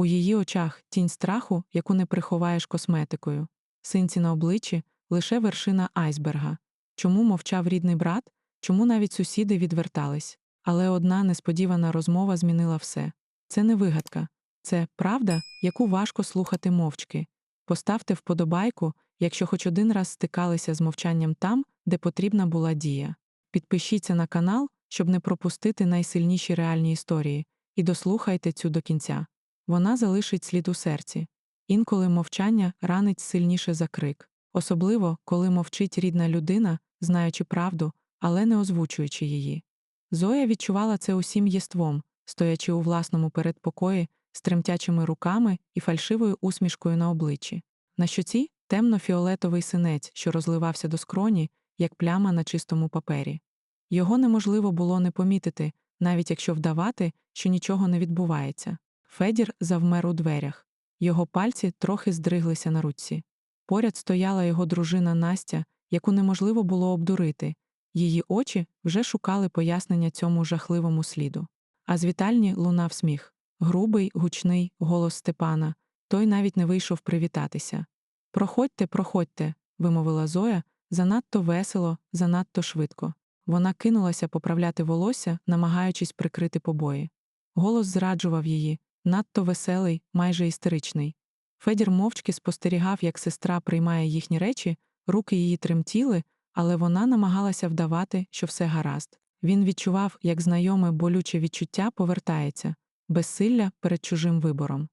У її очах тінь страху, яку не приховаєш косметикою. Синці на обличчі лише вершина айсберга. Чому мовчав рідний брат? Чому навіть сусіди відвертались? Але одна несподівана розмова змінила все. Це не вигадка, це правда, яку важко слухати мовчки. Поставте вподобайку, якщо хоч один раз стикалися з мовчанням там, де потрібна була дія. Підпишіться на канал, щоб не пропустити найсильніші реальні історії, і дослухайте цю до кінця. Вона залишить слід у серці. Інколи мовчання ранить сильніше за крик, особливо коли мовчить рідна людина, знаючи правду, але не озвучуючи її. Зоя відчувала це усім єством, стоячи у власному передпокої, з тремтячими руками і фальшивою усмішкою на обличчі. На щоці темно-фіолетовий синець, що розливався до скроні, як пляма на чистому папері. Його неможливо було не помітити, навіть якщо вдавати, що нічого не відбувається. Федір завмер у дверях. Його пальці трохи здриглися на руці. Поряд стояла його дружина Настя, яку неможливо було обдурити. Її очі вже шукали пояснення цьому жахливому сліду. А з вітальні лунав сміх грубий, гучний голос Степана. Той навіть не вийшов привітатися. Проходьте, проходьте, вимовила Зоя, занадто весело, занадто швидко. Вона кинулася поправляти волосся, намагаючись прикрити побої. Голос зраджував її, надто веселий, майже істеричний. Федір мовчки спостерігав, як сестра приймає їхні речі, руки її тремтіли, але вона намагалася вдавати, що все гаразд. Він відчував, як знайоме болюче відчуття повертається, безсилля перед чужим вибором.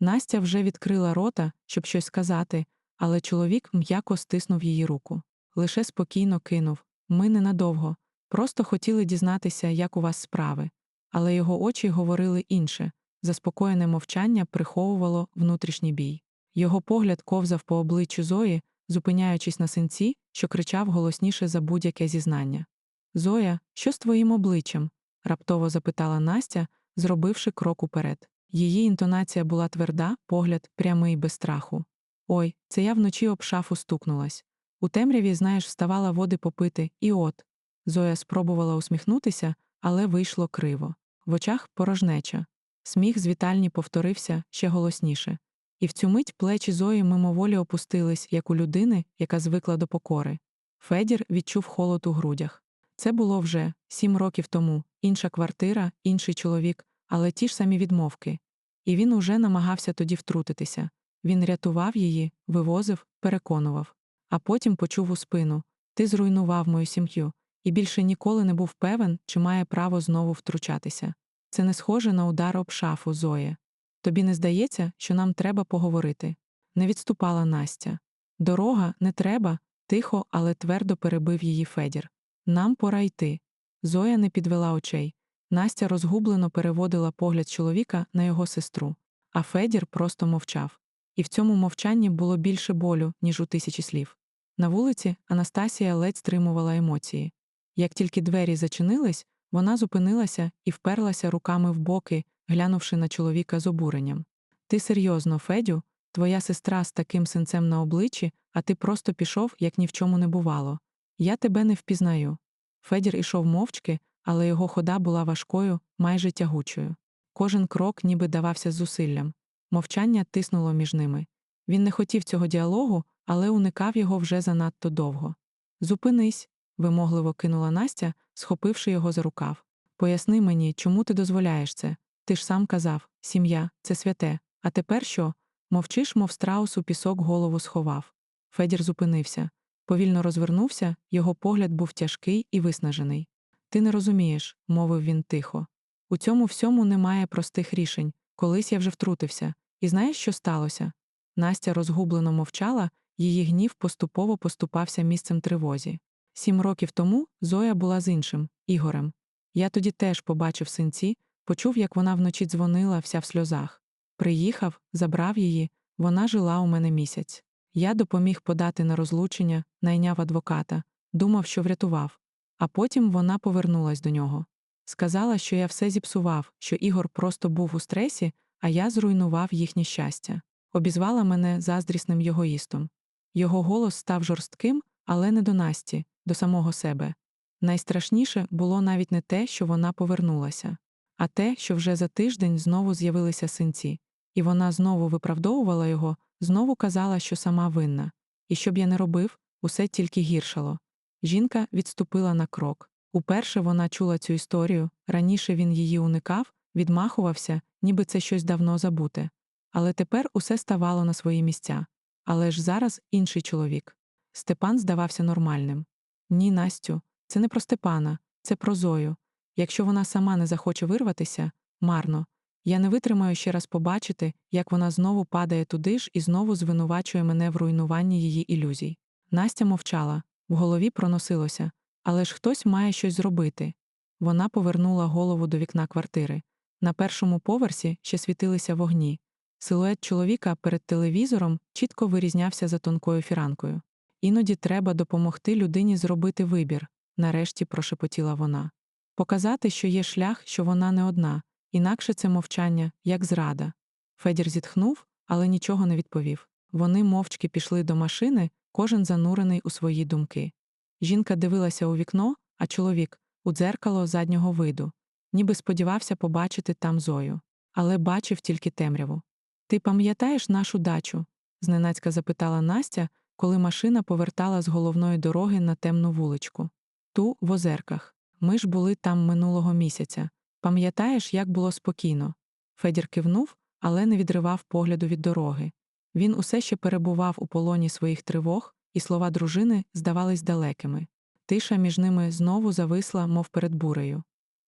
Настя вже відкрила рота, щоб щось сказати, але чоловік м'яко стиснув її руку. Лише спокійно кинув ми ненадовго, просто хотіли дізнатися, як у вас справи. Але його очі говорили інше заспокоєне мовчання приховувало внутрішній бій. Його погляд ковзав по обличчю Зої, зупиняючись на синці, що кричав голосніше за будь-яке зізнання. Зоя, що з твоїм обличчям? раптово запитала Настя, зробивши крок уперед. Її інтонація була тверда, погляд прямий без страху. Ой, це я вночі об шафу стукнулась. У темряві, знаєш, вставала води попити, і от. Зоя спробувала усміхнутися, але вийшло криво. В очах порожнеча. Сміх з вітальні повторився ще голосніше. І в цю мить плечі Зої мимоволі опустились, як у людини, яка звикла до покори. Федір відчув холод у грудях. Це було вже сім років тому, інша квартира, інший чоловік, але ті ж самі відмовки. І він уже намагався тоді втрутитися. Він рятував її, вивозив, переконував. А потім почув у спину Ти зруйнував мою сім'ю, і більше ніколи не був певен, чи має право знову втручатися. Це не схоже на удар об шафу, Зоє. Тобі не здається, що нам треба поговорити. Не відступала Настя. Дорога не треба, тихо, але твердо перебив її Федір. Нам пора йти. Зоя не підвела очей. Настя розгублено переводила погляд чоловіка на його сестру, а Федір просто мовчав. І в цьому мовчанні було більше болю, ніж у тисячі слів. На вулиці Анастасія ледь стримувала емоції. Як тільки двері зачинились, вона зупинилася і вперлася руками в боки, глянувши на чоловіка з обуренням. Ти серйозно, Федю, твоя сестра з таким синцем на обличчі, а ти просто пішов, як ні в чому не бувало. Я тебе не впізнаю. Федір ішов мовчки, але його хода була важкою, майже тягучою. Кожен крок ніби давався зусиллям. Мовчання тиснуло між ними. Він не хотів цього діалогу, але уникав його вже занадто довго. Зупинись, вимогливо кинула Настя, схопивши його за рукав. Поясни мені, чому ти дозволяєш це? Ти ж сам казав сім'я це святе. А тепер що? Мовчиш, мов страус у пісок голову сховав. Федір зупинився. Повільно розвернувся, його погляд був тяжкий і виснажений. Ти не розумієш, мовив він тихо. У цьому всьому немає простих рішень. Колись я вже втрутився. І знаєш, що сталося? Настя розгублено мовчала, її гнів поступово поступався місцем тривозі. Сім років тому Зоя була з іншим Ігорем. Я тоді теж побачив синці, почув, як вона вночі дзвонила вся в сльозах. Приїхав, забрав її, вона жила у мене місяць. Я допоміг подати на розлучення, найняв адвоката, думав, що врятував. А потім вона повернулась до нього. Сказала, що я все зіпсував, що Ігор просто був у стресі, а я зруйнував їхнє щастя. Обізвала мене заздрісним йогоїстом. Його голос став жорстким, але не до Насті, до самого себе. Найстрашніше було навіть не те, що вона повернулася, а те, що вже за тиждень знову з'явилися синці. і вона знову виправдовувала його, знову казала, що сама винна. І що б я не робив, усе тільки гіршало. Жінка відступила на крок. Уперше вона чула цю історію, раніше він її уникав, відмахувався, ніби це щось давно забуте. Але тепер усе ставало на свої місця. Але ж зараз інший чоловік. Степан здавався нормальним. Ні, Настю, це не про Степана, це про Зою. Якщо вона сама не захоче вирватися, марно. Я не витримаю ще раз побачити, як вона знову падає туди ж і знову звинувачує мене в руйнуванні її ілюзій. Настя мовчала, в голові проносилося, але ж хтось має щось зробити. Вона повернула голову до вікна квартири. На першому поверсі ще світилися вогні. Силует чоловіка перед телевізором чітко вирізнявся за тонкою фіранкою. Іноді треба допомогти людині зробити вибір, нарешті прошепотіла вона. Показати, що є шлях, що вона не одна, інакше це мовчання, як зрада. Федір зітхнув, але нічого не відповів. Вони мовчки пішли до машини, кожен занурений у свої думки. Жінка дивилася у вікно, а чоловік у дзеркало заднього виду, ніби сподівався побачити там Зою. Але бачив тільки темряву. Ти пам'ятаєш нашу дачу? зненацька запитала Настя, коли машина повертала з головної дороги на темну вуличку. Ту в озерках. Ми ж були там минулого місяця. Пам'ятаєш, як було спокійно? Федір кивнув, але не відривав погляду від дороги. Він усе ще перебував у полоні своїх тривог, і слова дружини здавались далекими. Тиша між ними знову зависла, мов перед бурею.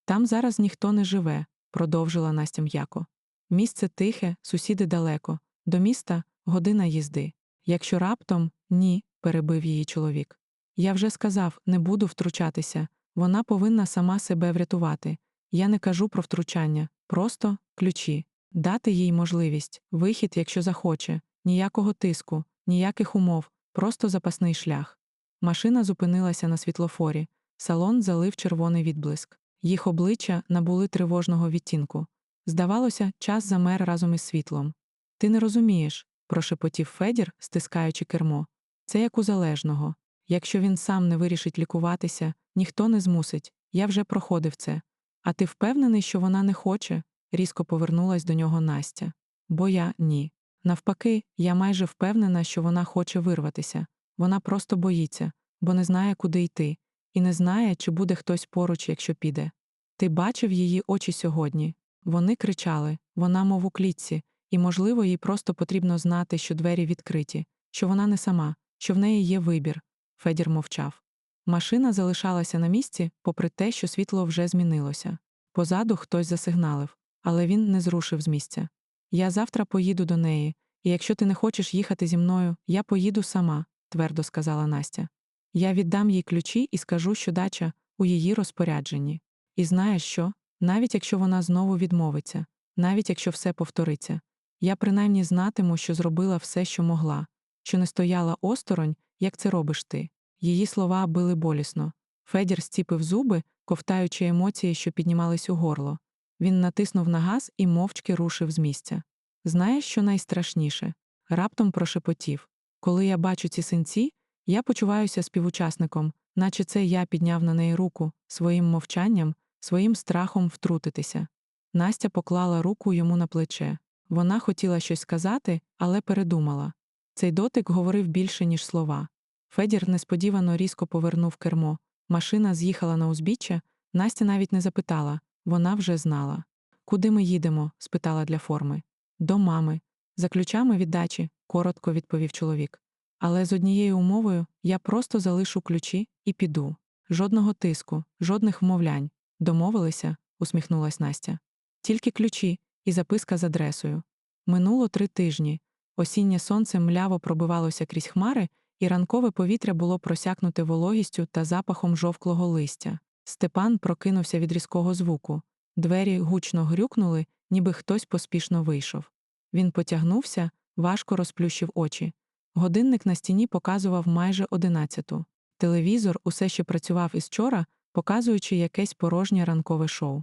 Там зараз ніхто не живе, продовжила Настя м'яко. Місце тихе, сусіди далеко, до міста година їзди. Якщо раптом ні, перебив її чоловік. Я вже сказав, не буду втручатися, вона повинна сама себе врятувати. Я не кажу про втручання, просто ключі, дати їй можливість, вихід, якщо захоче, ніякого тиску, ніяких умов, просто запасний шлях. Машина зупинилася на світлофорі, салон залив червоний відблиск. Їх обличчя набули тривожного відтінку. Здавалося, час замер разом із світлом. Ти не розумієш, прошепотів Федір, стискаючи кермо. Це як у залежного. Якщо він сам не вирішить лікуватися, ніхто не змусить. Я вже проходив це. А ти впевнений, що вона не хоче? різко повернулась до нього Настя. Бо я ні. Навпаки, я майже впевнена, що вона хоче вирватися. Вона просто боїться, бо не знає, куди йти, і не знає, чи буде хтось поруч, якщо піде. Ти бачив її очі сьогодні. Вони кричали, вона, мов у клітці, і, можливо, їй просто потрібно знати, що двері відкриті, що вона не сама, що в неї є вибір. Федір мовчав. Машина залишалася на місці, попри те, що світло вже змінилося. Позаду хтось засигналив, але він не зрушив з місця. Я завтра поїду до неї, і якщо ти не хочеш їхати зі мною, я поїду сама, твердо сказала Настя. Я віддам їй ключі і скажу, що дача у її розпорядженні. І знаєш що? Навіть якщо вона знову відмовиться, навіть якщо все повториться, я принаймні знатиму, що зробила все, що могла, що не стояла осторонь, як це робиш ти. Її слова били болісно. Федір зціпив зуби, ковтаючи емоції, що піднімались у горло. Він натиснув на газ і мовчки рушив з місця. Знаєш, що найстрашніше? Раптом прошепотів. Коли я бачу ці синці, я почуваюся співучасником, наче це я підняв на неї руку своїм мовчанням, своїм страхом втрутитися. Настя поклала руку йому на плече. Вона хотіла щось сказати, але передумала. Цей дотик говорив більше, ніж слова. Федір несподівано різко повернув кермо. Машина з'їхала на узбіччя, Настя навіть не запитала, вона вже знала. Куди ми їдемо? спитала для форми. До мами. За ключами від дачі, коротко відповів чоловік. Але з однією умовою я просто залишу ключі і піду. Жодного тиску, жодних вмовлянь. Домовилися, усміхнулась Настя. Тільки ключі і записка з адресою. Минуло три тижні. Осіннє сонце мляво пробивалося крізь хмари, і ранкове повітря було просякнуте вологістю та запахом жовклого листя. Степан прокинувся від різкого звуку. Двері гучно грюкнули, ніби хтось поспішно вийшов. Він потягнувся, важко розплющив очі. Годинник на стіні показував майже одинадцяту. Телевізор усе ще працював із вчора, показуючи якесь порожнє ранкове шоу.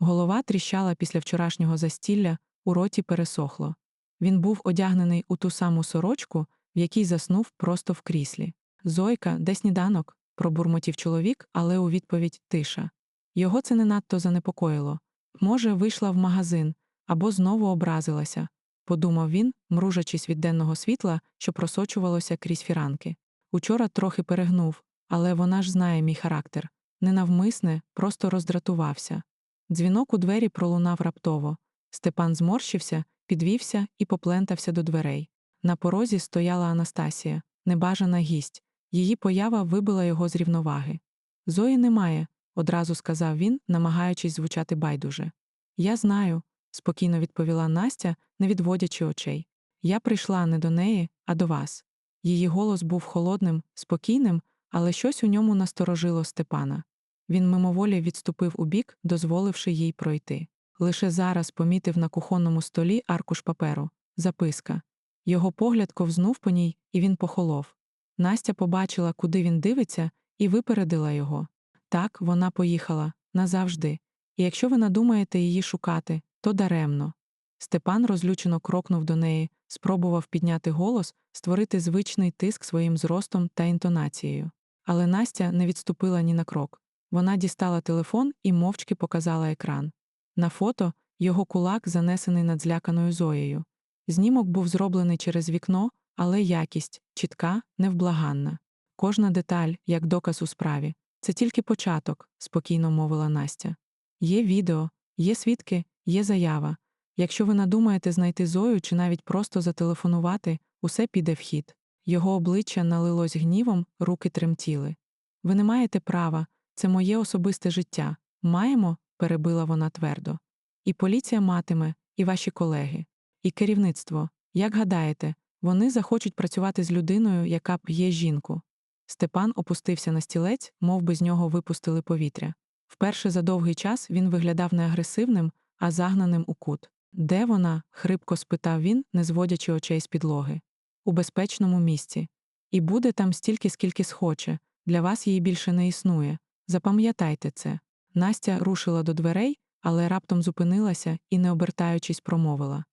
Голова тріщала після вчорашнього застілля, у роті пересохло. Він був одягнений у ту саму сорочку, в якій заснув просто в кріслі. Зойка, де сніданок? пробурмотів чоловік, але у відповідь тиша. Його це не надто занепокоїло. Може, вийшла в магазин або знову образилася. подумав він, мружачись від денного світла, що просочувалося крізь фіранки. Учора трохи перегнув, але вона ж знає мій характер. Ненавмисне, просто роздратувався. Дзвінок у двері пролунав раптово. Степан зморщився, підвівся і поплентався до дверей. На порозі стояла Анастасія, небажана гість. Її поява вибила його з рівноваги. Зої немає, одразу сказав він, намагаючись звучати байдуже. Я знаю, спокійно відповіла Настя, не відводячи очей. Я прийшла не до неї, а до вас. Її голос був холодним, спокійним, але щось у ньому насторожило Степана. Він мимоволі відступив убік, дозволивши їй пройти. Лише зараз помітив на кухонному столі аркуш паперу, записка. Його погляд ковзнув по ній, і він похолов. Настя побачила, куди він дивиться, і випередила його. Так, вона поїхала назавжди. І якщо ви надумаєте її шукати, то даремно. Степан розлючено крокнув до неї, спробував підняти голос, створити звичний тиск своїм зростом та інтонацією. Але Настя не відступила ні на крок. Вона дістала телефон і мовчки показала екран. На фото його кулак занесений над зляканою Зоєю. Знімок був зроблений через вікно, але якість чітка, невблаганна. Кожна деталь, як доказ у справі. Це тільки початок, спокійно мовила Настя. Є відео, є свідки, є заява. Якщо ви надумаєте знайти Зою чи навіть просто зателефонувати, усе піде в хід. Його обличчя налилось гнівом, руки тремтіли. Ви не маєте права, це моє особисте життя. Маємо, перебила вона твердо. І поліція матиме, і ваші колеги, і керівництво. Як гадаєте, вони захочуть працювати з людиною, яка п'є жінку. Степан опустився на стілець, мов би з нього випустили повітря. Вперше за довгий час він виглядав не агресивним, а загнаним у кут. Де вона? хрипко спитав він, не зводячи очей з підлоги. У безпечному місці. І буде там стільки, скільки схоче. Для вас її більше не існує. Запам'ятайте це. Настя рушила до дверей, але раптом зупинилася і, не обертаючись, промовила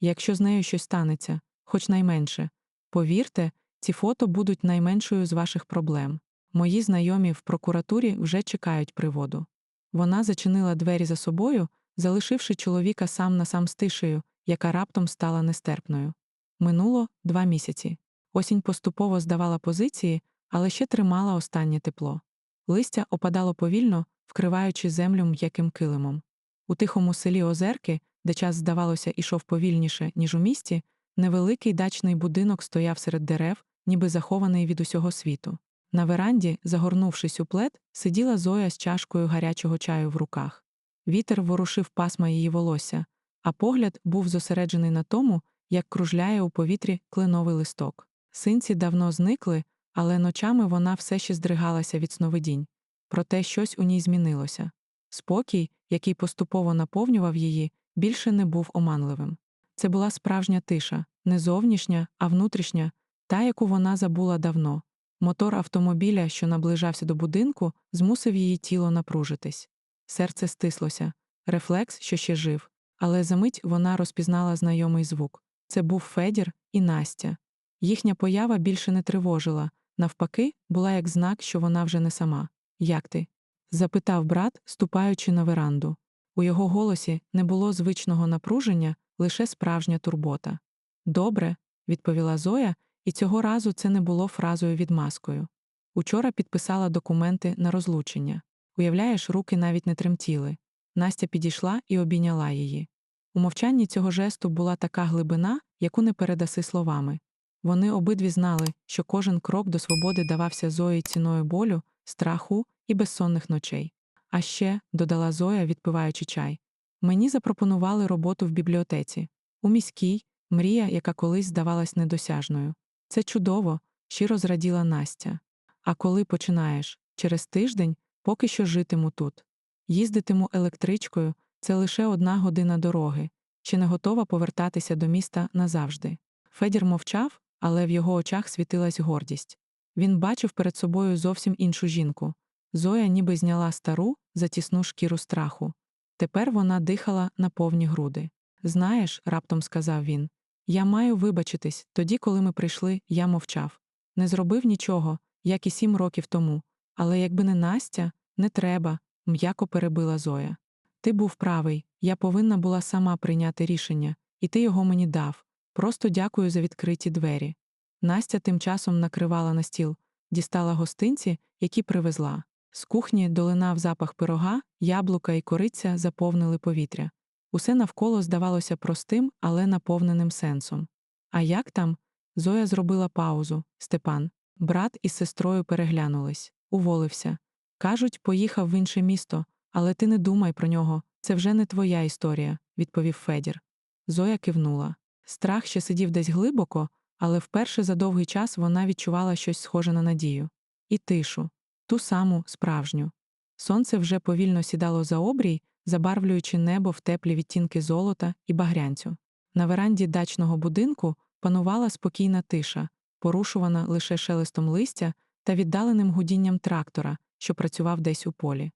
Якщо з нею щось станеться, хоч найменше, повірте, ці фото будуть найменшою з ваших проблем. Мої знайомі в прокуратурі вже чекають приводу. Вона зачинила двері за собою, залишивши чоловіка сам на сам з тишею, яка раптом стала нестерпною. Минуло два місяці. Осінь поступово здавала позиції, але ще тримала останнє тепло. Листя опадало повільно, вкриваючи землю м'яким килимом. У тихому селі Озерки, де час, здавалося, ішов повільніше, ніж у місті, невеликий дачний будинок стояв серед дерев, ніби захований від усього світу. На веранді, загорнувшись у плед, сиділа Зоя з чашкою гарячого чаю в руках. Вітер ворушив пасма її волосся, а погляд був зосереджений на тому, як кружляє у повітрі кленовий листок. Синці давно зникли, але ночами вона все ще здригалася від сновидінь. Проте щось у ній змінилося. Спокій, який поступово наповнював її, більше не був оманливим. Це була справжня тиша, не зовнішня, а внутрішня, та, яку вона забула давно. Мотор автомобіля, що наближався до будинку, змусив її тіло напружитись. Серце стислося, рефлекс, що ще жив, але за мить вона розпізнала знайомий звук. Це був Федір і Настя. Їхня поява більше не тривожила, навпаки, була як знак, що вона вже не сама. Як ти? запитав брат, ступаючи на веранду. У його голосі не було звичного напруження, лише справжня турбота. Добре, відповіла Зоя, і цього разу це не було фразою відмазкою. Учора підписала документи на розлучення. Уявляєш, руки навіть не тремтіли. Настя підійшла і обійняла її. У мовчанні цього жесту була така глибина, яку не передаси словами. Вони обидві знали, що кожен крок до свободи давався Зої ціною болю, страху і безсонних ночей. А ще, додала Зоя, відпиваючи чай, мені запропонували роботу в бібліотеці, у міській, мрія, яка колись здавалась недосяжною. Це чудово, щиро зраділа Настя. А коли починаєш? Через тиждень поки що житиму тут. Їздитиму електричкою це лише одна година дороги, чи не готова повертатися до міста назавжди. Федір мовчав, але в його очах світилась гордість. Він бачив перед собою зовсім іншу жінку. Зоя ніби зняла стару, затісну шкіру страху. Тепер вона дихала на повні груди. Знаєш, раптом сказав він, я маю вибачитись, тоді, коли ми прийшли, я мовчав. Не зробив нічого, як і сім років тому. Але якби не Настя, не треба, м'яко перебила Зоя. Ти був правий, я повинна була сама прийняти рішення, і ти його мені дав. Просто дякую за відкриті двері. Настя тим часом накривала на стіл, дістала гостинці, які привезла. З кухні долинав запах пирога, яблука і кориця заповнили повітря. Усе навколо здавалося простим, але наповненим сенсом. А як там? Зоя зробила паузу. Степан, брат із сестрою переглянулись, уволився. Кажуть, поїхав в інше місто, але ти не думай про нього, це вже не твоя історія, відповів Федір. Зоя кивнула. Страх ще сидів десь глибоко, але вперше за довгий час вона відчувала щось схоже на надію. І тишу, ту саму справжню. Сонце вже повільно сідало за обрій, забарвлюючи небо в теплі відтінки золота і багрянцю. На веранді дачного будинку панувала спокійна тиша, порушувана лише шелестом листя та віддаленим гудінням трактора, що працював десь у полі.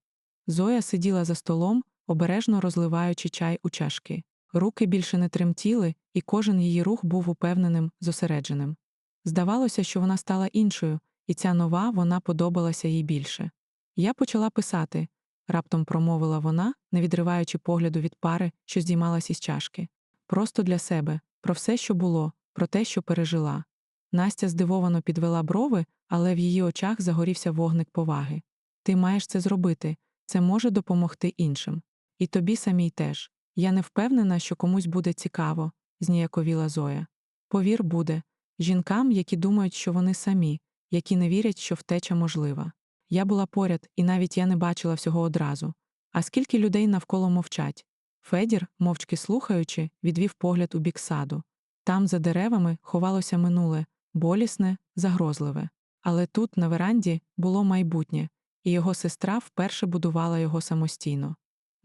Зоя сиділа за столом, обережно розливаючи чай у чашки. Руки більше не тремтіли, і кожен її рух був упевненим, зосередженим. Здавалося, що вона стала іншою, і ця нова вона подобалася їй більше. Я почала писати, раптом промовила вона, не відриваючи погляду від пари, що здіймалась із чашки. Просто для себе, про все, що було, про те, що пережила. Настя здивовано підвела брови, але в її очах загорівся вогник поваги. Ти маєш це зробити, це може допомогти іншим. І тобі самій теж. Я не впевнена, що комусь буде цікаво, зніяковіла Зоя. Повір, буде жінкам, які думають, що вони самі, які не вірять, що втеча можлива. Я була поряд, і навіть я не бачила всього одразу. А скільки людей навколо мовчать? Федір, мовчки слухаючи, відвів погляд у бік саду. Там, за деревами, ховалося минуле, болісне, загрозливе. Але тут, на веранді, було майбутнє, і його сестра вперше будувала його самостійно.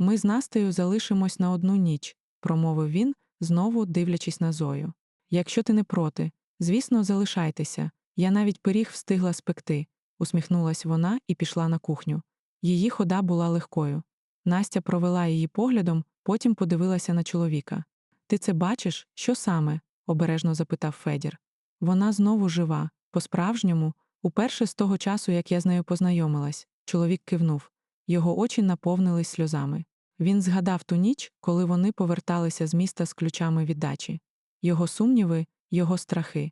Ми з Настею залишимось на одну ніч, промовив він, знову дивлячись на Зою. Якщо ти не проти, звісно, залишайтеся. Я навіть пиріг встигла спекти, усміхнулась вона і пішла на кухню. Її хода була легкою. Настя провела її поглядом, потім подивилася на чоловіка. Ти це бачиш, що саме? обережно запитав Федір. Вона знову жива, по-справжньому, уперше з того часу, як я з нею познайомилась, чоловік кивнув. Його очі наповнились сльозами. Він згадав ту ніч, коли вони поверталися з міста з ключами від дачі. Його сумніви, його страхи.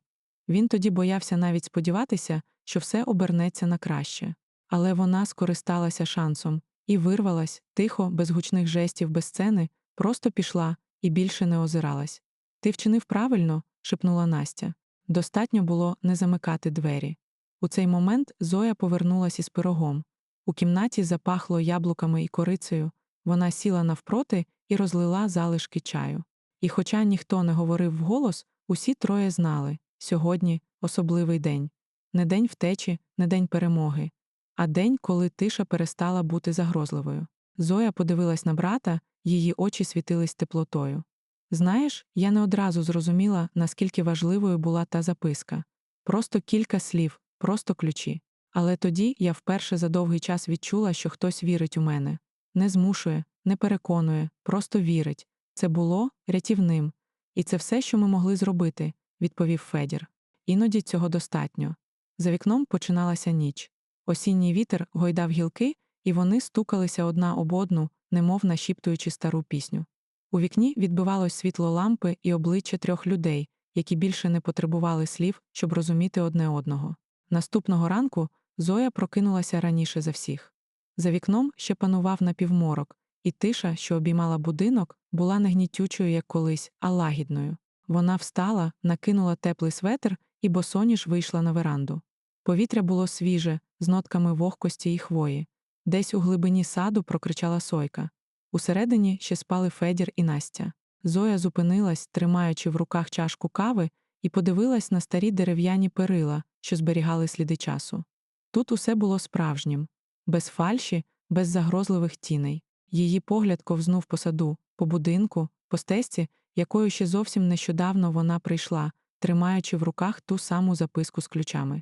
Він тоді боявся навіть сподіватися, що все обернеться на краще. Але вона скористалася шансом і вирвалась, тихо, без гучних жестів, без сцени, просто пішла і більше не озиралась. Ти вчинив правильно, шепнула Настя. Достатньо було не замикати двері. У цей момент Зоя повернулась із пирогом. У кімнаті запахло яблуками і корицею, вона сіла навпроти і розлила залишки чаю. І, хоча ніхто не говорив вголос, усі троє знали сьогодні особливий день не день втечі, не день перемоги, а день, коли тиша перестала бути загрозливою. Зоя подивилась на брата, її очі світились теплотою. Знаєш, я не одразу зрозуміла, наскільки важливою була та записка. Просто кілька слів, просто ключі. Але тоді я вперше за довгий час відчула, що хтось вірить у мене. Не змушує, не переконує, просто вірить. Це було рятівним. І це все, що ми могли зробити, відповів Федір. Іноді цього достатньо. За вікном починалася ніч. Осінній вітер гойдав гілки, і вони стукалися одна об одну, немов нашіптуючи стару пісню. У вікні відбивалось світло лампи і обличчя трьох людей, які більше не потребували слів, щоб розуміти одне одного. Наступного ранку Зоя прокинулася раніше за всіх. За вікном ще панував напівморок, і тиша, що обіймала будинок, була не гнітючою, як колись, а лагідною. Вона встала, накинула теплий светр і босоніж вийшла на веранду. Повітря було свіже, з нотками вогкості і хвої. Десь у глибині саду прокричала сойка. Усередині ще спали Федір і Настя. Зоя зупинилась, тримаючи в руках чашку кави, і подивилась на старі дерев'яні перила, що зберігали сліди часу. Тут усе було справжнім, без фальші, без загрозливих тіней. Її погляд ковзнув по саду, по будинку, по стесці, якою ще зовсім нещодавно вона прийшла, тримаючи в руках ту саму записку з ключами.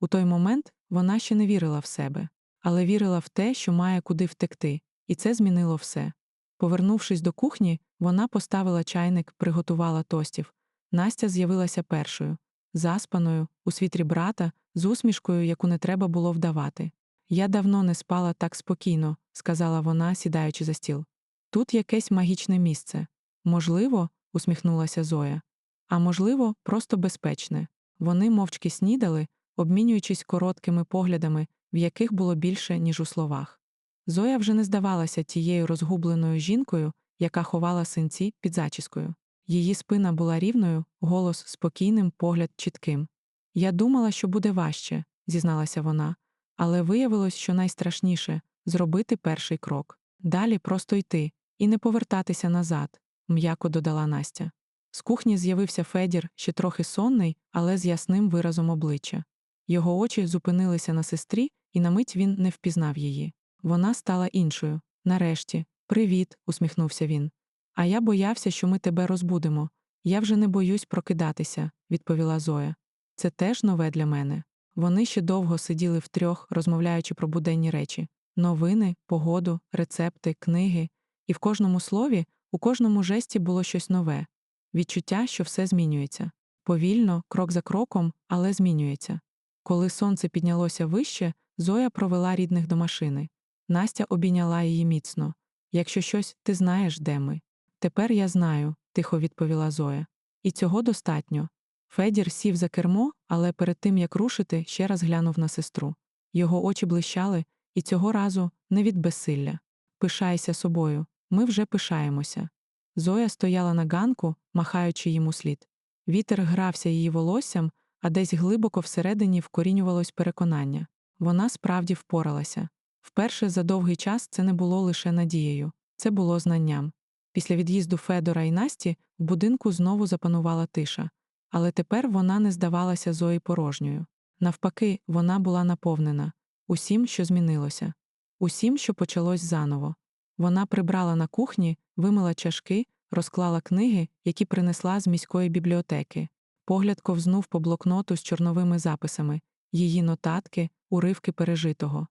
У той момент вона ще не вірила в себе, але вірила в те, що має куди втекти, і це змінило все. Повернувшись до кухні, вона поставила чайник, приготувала тостів. Настя з'явилася першою, заспаною, у світрі брата, з усмішкою, яку не треба було вдавати. Я давно не спала так спокійно, сказала вона, сідаючи за стіл. Тут якесь магічне місце. Можливо, усміхнулася Зоя. а можливо, просто безпечне. Вони мовчки снідали, обмінюючись короткими поглядами, в яких було більше, ніж у словах. Зоя вже не здавалася тією розгубленою жінкою, яка ховала синці під зачіскою. Її спина була рівною, голос спокійним, погляд чітким. Я думала, що буде важче, зізналася вона, але виявилось, що найстрашніше зробити перший крок. Далі просто йти і не повертатися назад, м'яко додала Настя. З кухні з'явився Федір, ще трохи сонний, але з ясним виразом обличчя. Його очі зупинилися на сестрі, і на мить він не впізнав її. Вона стала іншою. Нарешті, привіт, усміхнувся він. А я боявся, що ми тебе розбудемо. Я вже не боюсь прокидатися, відповіла Зоя. Це теж нове для мене. Вони ще довго сиділи втрьох, розмовляючи про буденні речі новини, погоду, рецепти, книги, і в кожному слові, у кожному жесті було щось нове відчуття, що все змінюється. Повільно, крок за кроком, але змінюється. Коли сонце піднялося вище, Зоя провела рідних до машини. Настя обійняла її міцно. Якщо щось, ти знаєш, де ми. Тепер я знаю, тихо відповіла Зоя. І цього достатньо. Федір сів за кермо, але перед тим як рушити, ще раз глянув на сестру. Його очі блищали, і цього разу не від безсилля. Пишайся собою, ми вже пишаємося. Зоя стояла на ганку, махаючи йому слід. Вітер грався її волоссям, а десь глибоко всередині вкорінювалось переконання вона справді впоралася. Вперше за довгий час це не було лише надією, це було знанням. Після від'їзду Федора і Насті в будинку знову запанувала тиша, але тепер вона не здавалася Зої порожньою. Навпаки, вона була наповнена усім, що змінилося, усім, що почалось заново. Вона прибрала на кухні, вимила чашки, розклала книги, які принесла з міської бібліотеки. Погляд ковзнув по блокноту з чорновими записами, її нотатки, уривки пережитого.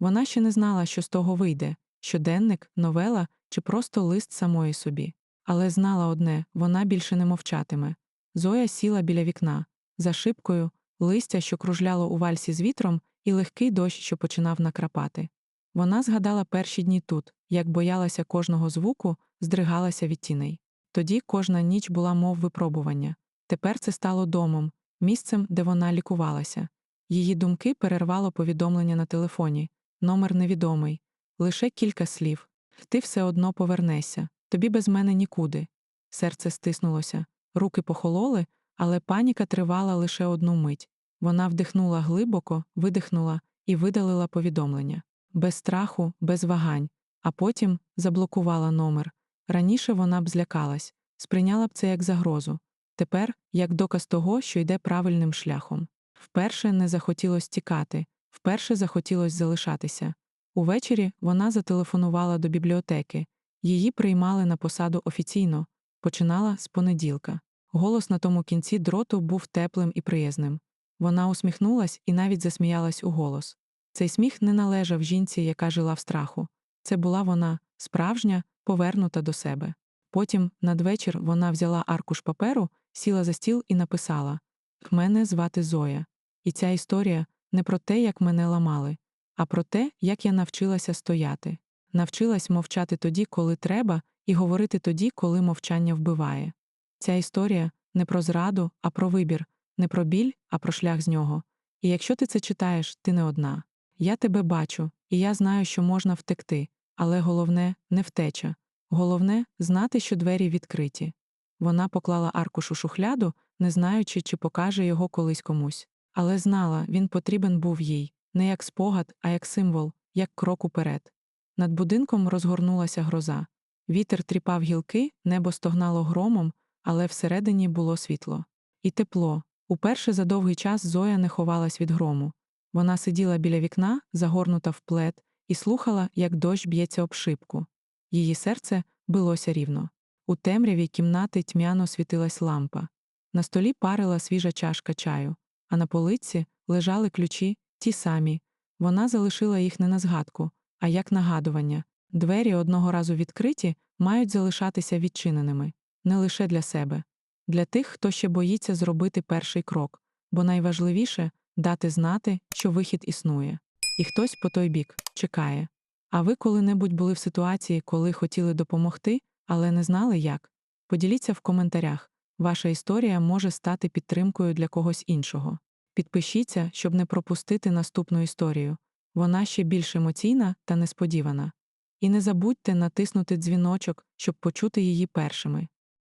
Вона ще не знала, що з того вийде щоденник, новела чи просто лист самої собі. Але знала одне вона більше не мовчатиме. Зоя сіла біля вікна, за шибкою, листя, що кружляло у вальсі з вітром, і легкий дощ, що починав накрапати. Вона згадала перші дні тут, як боялася кожного звуку, здригалася від тіней. Тоді кожна ніч була мов випробування. Тепер це стало домом, місцем, де вона лікувалася. Її думки перервало повідомлення на телефоні номер невідомий, лише кілька слів. Ти все одно повернешся, тобі без мене нікуди. Серце стиснулося, руки похололи, але паніка тривала лише одну мить. Вона вдихнула глибоко, видихнула і видалила повідомлення без страху, без вагань, а потім заблокувала номер. Раніше вона б злякалась, сприйняла б це як загрозу. Тепер як доказ того, що йде правильним шляхом. Вперше не захотілося тікати, вперше захотілося залишатися. Увечері вона зателефонувала до бібліотеки, її приймали на посаду офіційно, починала з понеділка. Голос на тому кінці дроту був теплим і приязним. Вона усміхнулась і навіть засміялась у голос. Цей сміх не належав жінці, яка жила в страху. Це була вона, справжня, повернута до себе. Потім, надвечір, вона взяла аркуш паперу, сіла за стіл і написала Мене звати Зоя. І ця історія не про те, як мене ламали, а про те, як я навчилася стояти, навчилась мовчати тоді, коли треба, і говорити тоді, коли мовчання вбиває. Ця історія не про зраду, а про вибір, не про біль, а про шлях з нього. І якщо ти це читаєш, ти не одна. Я тебе бачу, і я знаю, що можна втекти, але головне не втеча. Головне знати, що двері відкриті. Вона поклала аркуш у шухляду, не знаючи, чи покаже його колись комусь. Але знала, він потрібен був їй не як спогад, а як символ, як крок уперед. Над будинком розгорнулася гроза. Вітер тріпав гілки, небо стогнало громом, але всередині було світло. І тепло. Уперше за довгий час Зоя не ховалась від грому. Вона сиділа біля вікна, загорнута в плед, і слухала, як дощ б'ється об шибку. Її серце билося рівно. У темряві кімнати тьмяно світилась лампа. На столі парила свіжа чашка чаю, а на полиці лежали ключі, ті самі. Вона залишила їх не на згадку, а як нагадування. Двері одного разу відкриті мають залишатися відчиненими не лише для себе, для тих, хто ще боїться зробити перший крок, бо найважливіше дати знати, що вихід існує. І хтось по той бік чекає. А ви коли-небудь були в ситуації, коли хотіли допомогти, але не знали як? Поділіться в коментарях. Ваша історія може стати підтримкою для когось іншого. Підпишіться, щоб не пропустити наступну історію. Вона ще більш емоційна та несподівана. І не забудьте натиснути дзвіночок, щоб почути її першими.